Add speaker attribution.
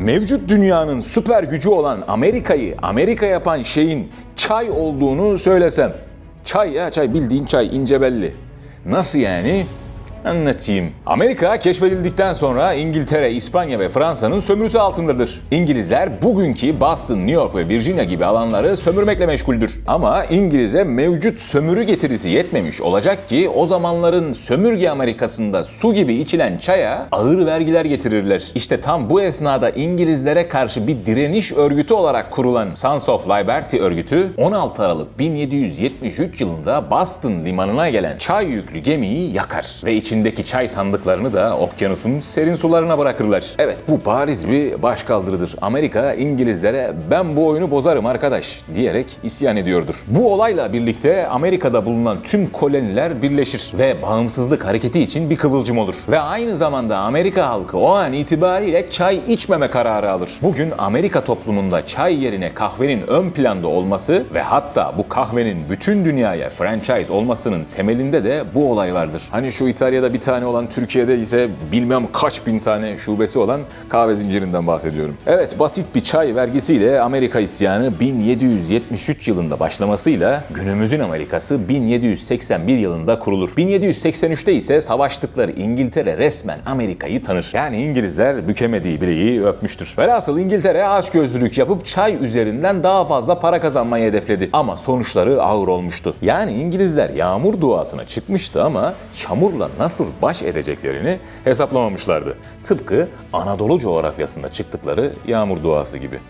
Speaker 1: mevcut dünyanın süper gücü olan Amerika'yı Amerika yapan şeyin çay olduğunu söylesem. Çay ya çay bildiğin çay ince belli. Nasıl yani? Anlatayım. Amerika keşfedildikten sonra İngiltere, İspanya ve Fransa'nın sömürüsü altındadır. İngilizler bugünkü Boston, New York ve Virginia gibi alanları sömürmekle meşguldür. Ama İngiliz'e mevcut sömürü getirisi yetmemiş olacak ki o zamanların sömürge Amerikasında su gibi içilen çaya ağır vergiler getirirler. İşte tam bu esnada İngilizlere karşı bir direniş örgütü olarak kurulan Sons of Liberty örgütü 16 Aralık 1773 yılında Boston limanına gelen çay yüklü gemiyi yakar ve içindeki çay sandıklarını da okyanusun serin sularına bırakırlar. Evet bu bariz bir başkaldırıdır. Amerika İngilizlere ben bu oyunu bozarım arkadaş diyerek isyan ediyordur. Bu olayla birlikte Amerika'da bulunan tüm koloniler birleşir ve bağımsızlık hareketi için bir kıvılcım olur. Ve aynı zamanda Amerika halkı o an itibariyle çay içmeme kararı alır. Bugün Amerika toplumunda çay yerine kahvenin ön planda olması ve hatta bu kahvenin bütün dünyaya franchise olmasının temelinde de bu olay vardır. Hani şu İtalya'da bir tane olan Türkiye'de ise bilmem kaç bin tane şubesi olan kahve zincirinden bahsediyorum. Evet basit bir çay vergisiyle Amerika isyanı 1773 yılında başlamasıyla günümüzün Amerikası 1781 yılında kurulur. 1783'te ise savaştıkları İngiltere resmen Amerika'yı tanır. Yani İngilizler bükemediği bileği öpmüştür. Velhasıl İngiltere açgözlülük yapıp çay üzerinden daha fazla para kazanmayı hedefledi. Ama sonuçları ağır olmuştu. Yani İngilizler yağmur duasına çıkmıştı ama çamurla nasıl baş edeceklerini hesaplamamışlardı. Tıpkı Anadolu coğrafyasında çıktıkları yağmur duası gibi.